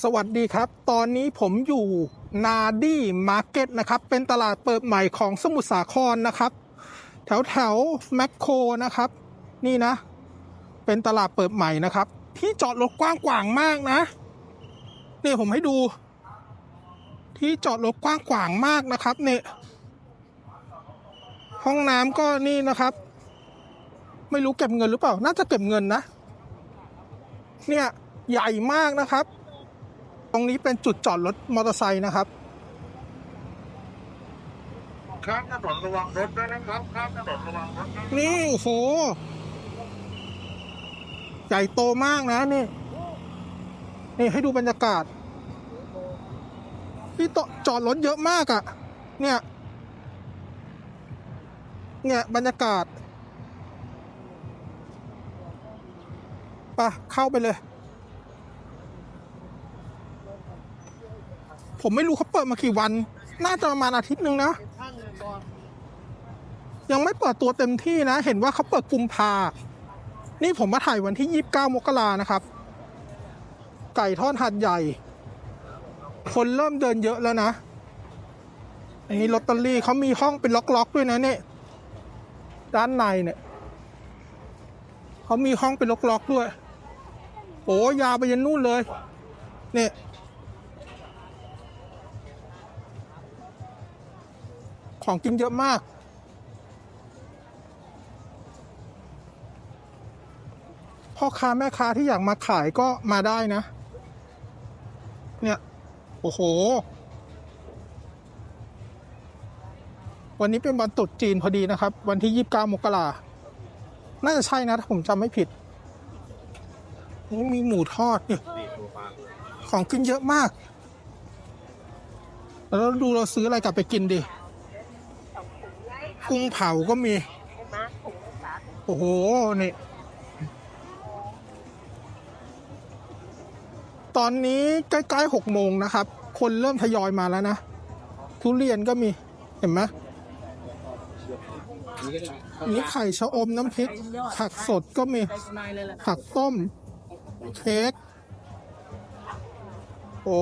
สวัสดีครับ ตอนนี้ผมอยู่นาดี้มาร์เก็ตนะครับ เป็นตลาดเปิดใหม่ของสมุทรสาครนะครับ แถวแถวแมคโครนะครับ นี่นะ เป็นตลาดเปิดใหม่นะครับ ที่จอดรถกว้างขวางมากนะ นี่ผมให้ดู ที่จอดรถกว้างขวางมากนะครับเนี่ยห้องน้ำก็นี่นะครับ ไม่รู้เก็บเงินหรือเปล่า น่าจะเก็บเงินนะ เนี่ยใหญ่มากนะครับ ตรงนี้เป็นจุดจอดรถมอเตอร์ไซค์นะครับ ข้ามถนนระวังรถด้วยนะครับ ข้ามถนนระวังรถนะนี่โอ้โห ใหญ่โตมากนะนี่ นี่ให้ดูบรรยากาศที่ตจอดรถเยอะมากอะ่ะ เนี่ย เนี่ยบรรยากาศไปะเข้าไปเลย ผมไม่รู้เขาเปิดมากี่วัน น่าจะประมาณอาทิตย์หนึ่งนะ ยังไม่เปิดตัวเต็มที่นะ เห็นว่าเขาเปิดกุมภา นี่ผมมาถ่ายวันที่ 29 มกรานะครับ ไก่ทอดหัดใหญ่ คนเริ่มเดินเยอะแล้วนะ อันนี้ลอตเตอรี่เขามีห้องเป็นล็อกๆด้วยนะเนี่ย ด้านในเนี่ยเขามีห้องเป็นล็อกๆด้วย โอ้ยาวไปยันนู่นเลย เนี่ย ของกินเยอะมาก พ่อค้าแม่ค้าที่อยากมาขายก็มาได้นะ เนี่ย โอ้โห วันนี้เป็นวันตรุษจีนพอดีนะครับ วันที่ 29 มกราน่าจะใช่นะ ถ้าผมจำไม่ผิดนี่มีหมูทอดเนี่ยของกินเยอะมาก แล้วดูเราซื้ออะไรกลับไปกินดิ กุ้งเผาก็มี โอ้โห นี่ ตอนนี้ใกล้ๆหกโมงนะครับ คนเริ่มทยอยมาแล้วนะ ทุเรียนก็มี เห็นไหมนี่ไข่ชะอมน้ำพริก ผักสดก็มี ผักต้ม เค้ก โอ้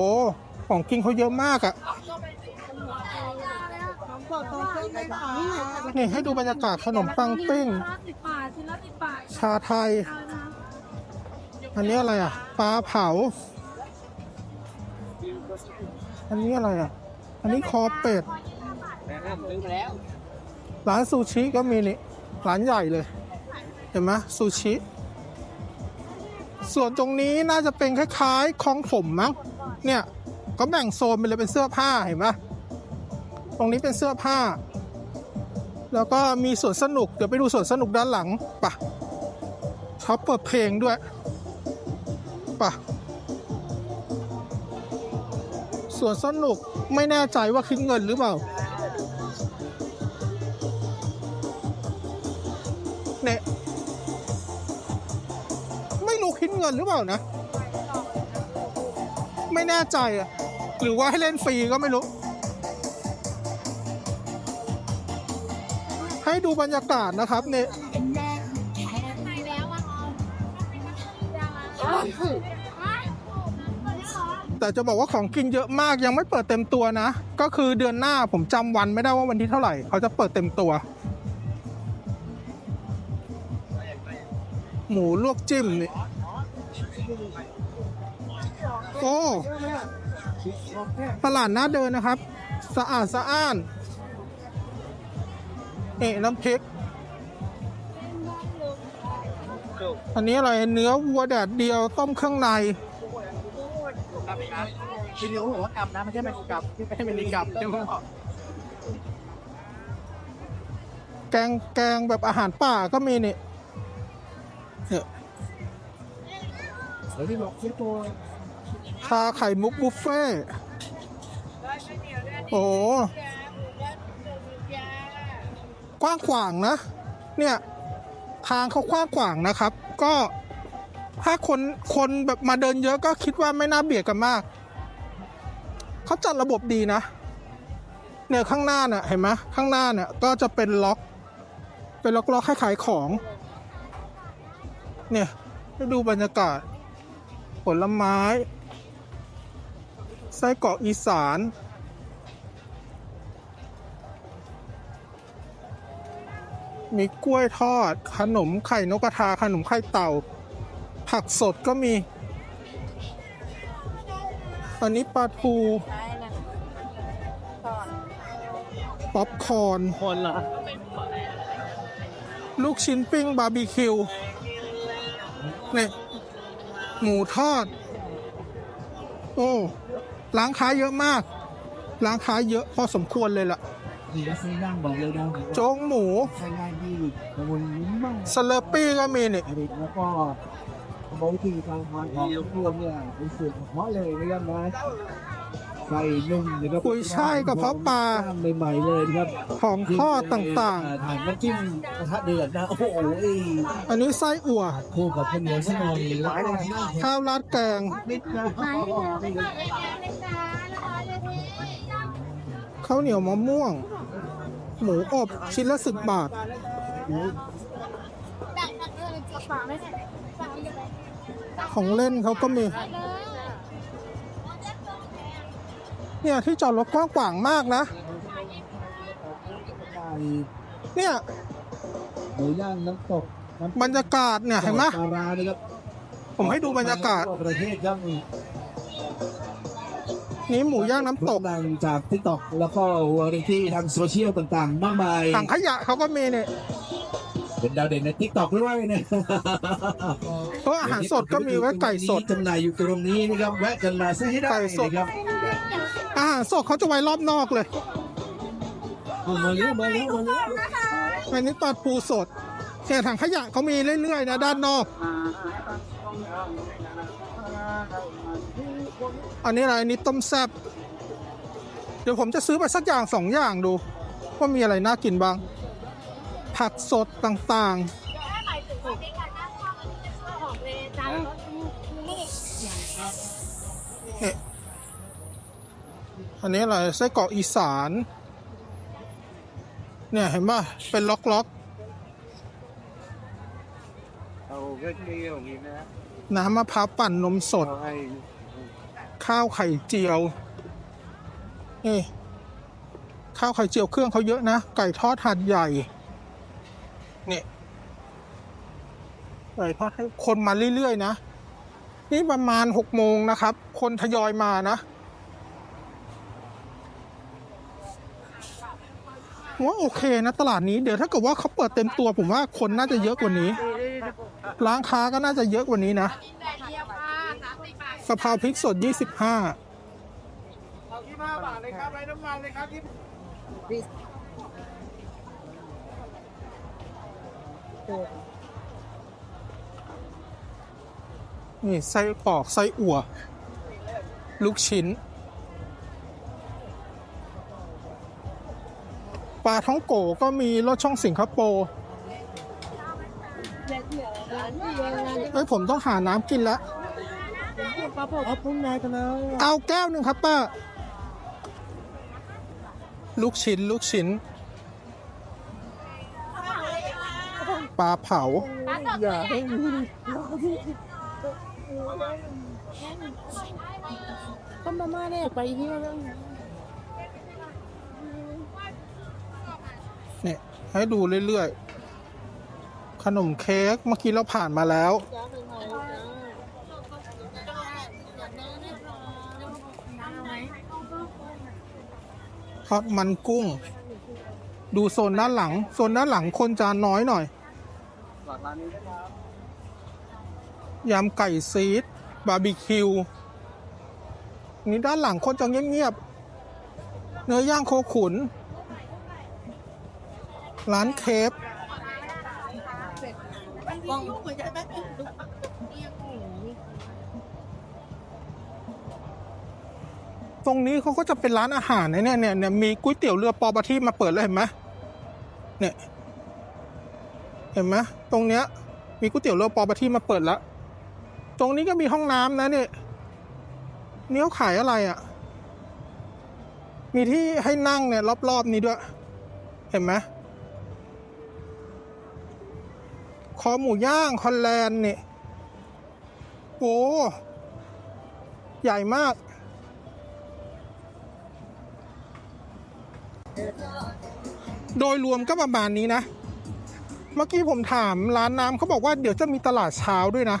ของกินเขาเยอะมากอะ่ะ นี่ให้ดูบรรยากาศขนมปังปิ้ง สิบบาทชิ้นละสิบบาทชาไทย เอานะอันนี้อะไรอะปลาเผา อันนี้อะไรอะ อันนี้คอเป็ด ร้านซูชิก็มีนี่ ร้านใหญ่เลย เห็นไหมซูชิ ส่วนตรงนี้น่าจะเป็นคล้ายๆคลองถมมั้ง เนี่ย ก็แบ่งโซนไปเลยเป็นเสื้อผ้าเห็นไหม ตรงนี้เป็นเสื้อผ้า แล้วก็มีสวนสนุก เดี๋ยวไปดูสวนสนุกด้านหลังปะเขาเปิดเพลงด้วยปะสวนสนุกไม่แน่ใจว่าคิดเงินหรือเปล่าเนี่ยไม่รู้คิดเงินหรือเปล่านะ ไม่แน่ใจอะหรือว่าให้เล่นฟรีก็ไม่รู้ ดูบรรยากาศนะครับเนี่ยแต่จะบอกว่าของกินเยอะมากยังไม่เปิดเต็มตัวนะ ก็คือเดือนหน้าผมจำวันไม่ได้ว่าวันที่เท่าไหร่ เขาจะเปิดเต็มตัว หมูลวกจิ้มนี่โอ้ตลาดน่าเดินนะครับ สะอาดสะอ้าน เอะน้ำพริก อันนี้อะไรเนื้อวัวแดดเดียวต้มเครื่องใน วิดีโอหัวกลับนะไม่ใช่เป็นกลับที่ไม่ใช่เป็นกลับใช่ไหมแกงแกงแบบอาหารป่าก็มีนี่เนี่ยเฮ้ยที่บอกที่ตัวชาไข่มุกบุฟเฟ่ต์โอ้โห กว้างขวางนะ เนี่ยทางเขากว้างขวางนะครับ ก็ถ้าคนคนแบบมาเดินเยอะก็คิดว่าไม่น่าเบียดกันมากเขาจัดระบบดีนะ เนี่ยข้างหน้าเนี่ยเห็นไหมข้างหน้าเนี่ยก็จะเป็นล็อก เป็นล็อกล็อกให้ขายของ เนี่ยดูบรรยากาศ ผลไม้ ไส้กรอกอีสาน มีกล้วยทอด ขนมไข่นกกระทา ขนมไข่เต่า ผักสดก็มี อันนี้ปลาทูป๊อปคอร์นคนเหรอลูกชิ้นปิ้งบาร์บีคิวเนี่ยหมูทอด โอ้ร้านค้าเยอะมาก ร้านค้าเยอะพอสมควรเลยล่ะ นี่ก็ซื้อนั่งบอก เลยนะโจ๊กหมูใช้ง่ายดีกระบวนนี้มั่งสเลอร์ปี้ก็มีนี่อดีตแล้วก็บางทีการทานของรวมเนี่ยเป็นสูตรเฉพาะเลยนะครับนะใส่นุ่มนะครับกุยช่ายกระเพาะปลาย่างใหม่ๆเลยนะครับของทอดต่างๆถ่านน้ำจิ้มกระทะเดือดนะโอ้โหๆอันนี้ไส้อั่วคู่กับข้าวเหนียวสักหน่อยแล้วก็ที่นั่งข้าวราดแกงนิดนะข้าวเหนียวมะม่วง หมูอบชิ้นละสิบบาทของเล่นเขาก็มี เนี่ย ที่จอดรถกว้างขวางมากนะ เนี่ยหมูย่างน้ำตกน้ำบรรยากาศเนี่ยเห็นไหมปลาร้านะครับผมให้ดูบรรยากาศทั่วประเทศครับ นี้หมูย่างน้ำตกดังจากทิกตอกแล้วก็วาไรตี้ทางโซเชียลต่างๆ มากมายถังขยะเขาก็มีเนี่ยเป็นดาวเด่นในทิกตอกด้วยนะเพราะอาหารสดก็มีไว้ไก่สดจำหน่ายอยู่ตรงนี้นะครับแวะกันมาซื้อให้ได้ไก่สดนะครับอาหารสดเขาจะไว้รอบนอกเลยเอามาเร็วมาเร็วมาเร็วอันนี้ปลาปูสดเนี่ยถังขยะเขามีเรื่อยๆนะด้านนอก อันนี้อะไรอันนี้ต้มแซบเดี๋ยวผมจะซื้อไปสักอย่างสองอย่างดู ว่ามีอะไรน่ากินบ้าง ผักสดต่างๆเนี่ยอันนี้อะไรไส้กรอกอีสาน เนี่ยเห็นป่ะเป็นล็อกล็อกเอาแค่เที่ยวนี้นะ น้ำมะพร้าวปั่นนมสดเอาให้ข้าวไข่เจียวนี่ข้าวไข่เจียวเครื่องเขาเยอะนะ ไก่ทอดหัดใหญ่นี่ไก่ทอดให้คนมาเรื่อยๆนะ นี่ประมาณหกโมงนะครับ คนทยอยมานะผมว่าโอเคนะตลาดนี้เดี๋ยวถ้าเกิดว่าเขาเปิดเต็มตัวผมว่าคนน่าจะเยอะกว่านี้ ร้านค้าก็น่าจะเยอะกว่านี้นะกะพราพริกสด 25เอาที่ห้าบาทเลยครับไรน้ำมันเลยครับที่นี่ไส้ปอกไส้อั่ว ลูกชิ้น ปลาท้องโกก็มีรสช่องสิงคโปร์ เอ้ยผมต้องหาน้ำกินแล้วเอาพุ่งนายกันแล้วเอาแก้วหนึ่งครับป้า ลูกชิ้นลูกชิ้น ปลาเผา อย่าให้มีก็มาม่าเนี่ยไปที่ว่าเรื่องเนี่ยให้ดูเรื่อยๆ ขนมเค้กเมื่อกี้เราผ่านมาแล้ว ทอดมันกุ้ง ดูโซนด้านหลัง โซนด้านหลังคนจะน้อยหน่อยยครับยำไก่ซีดบาร์บีคิว นี่ด้านหลังคนจะเงียบๆ เนื้อย่างโคขุน ร้านเคฟ ตรงนี้เขาก็จะเป็นร้านอาหารนะเนี่ยเนี่ยเนี่ยมีก๋วยเตี๋ยวเรือปอปะทีปมาเปิดแล้วเห็นไหมเนี่ยเห็นไหมตรงเนี้ย มีก๋วยเตี๋ยวเรือปอปะทีปมาเปิดแล้ว ตรงนี้ก็มีห้องน้ำนะเนี่ยนี่เขาขายอะไรอะ่ะ มีที่ให้นั่งเนี่ยรอบๆนี้ด้วย เห็นไหม คอหมูย่างคอนแลนด์นี่โอ้ใหญ่มาก โดยรวมก็ประมาณนี้นะ เมื่อกี้ผมถามร้านน้ำเขาบอกว่าเดี๋ยวจะมีตลาดเช้าด้วยนะ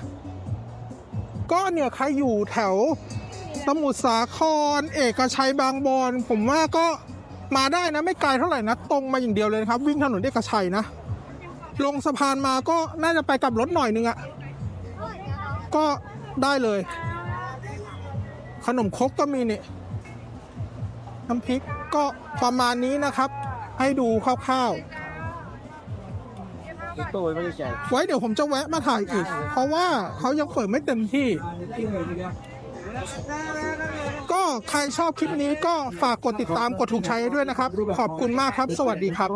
ก็เนี่ยใครอยู่แถวสมุทรสาคร เอกชัยบางบอนผมว่าก็มาได้นะไม่ไกลเท่าไหร่นะ ตรงมาอย่างเดียวเลยครับ วิ่งถนนเอกชัยนะ ลงสะพานมาก็น่าจะไปกับรถหน่อยนึงอะก็ได้เลย ขนมครกก็มีนี่น้ำพริกก็ประมาณนี้นะครับ ให้ดูคร่าวๆ tôi mới chạy ไว้เดี๋ยวผมจะแวะมาถ่ายอีก เพราะว่าเขายังเปิดไม่เต็มที่ cái người đi ra ก็ใครชอบคลิปนี้ก็ฝากกดติดตามกดถูกใจให้ด้วยนะครับ ขอบคุณมากครับ สวัสดีครับ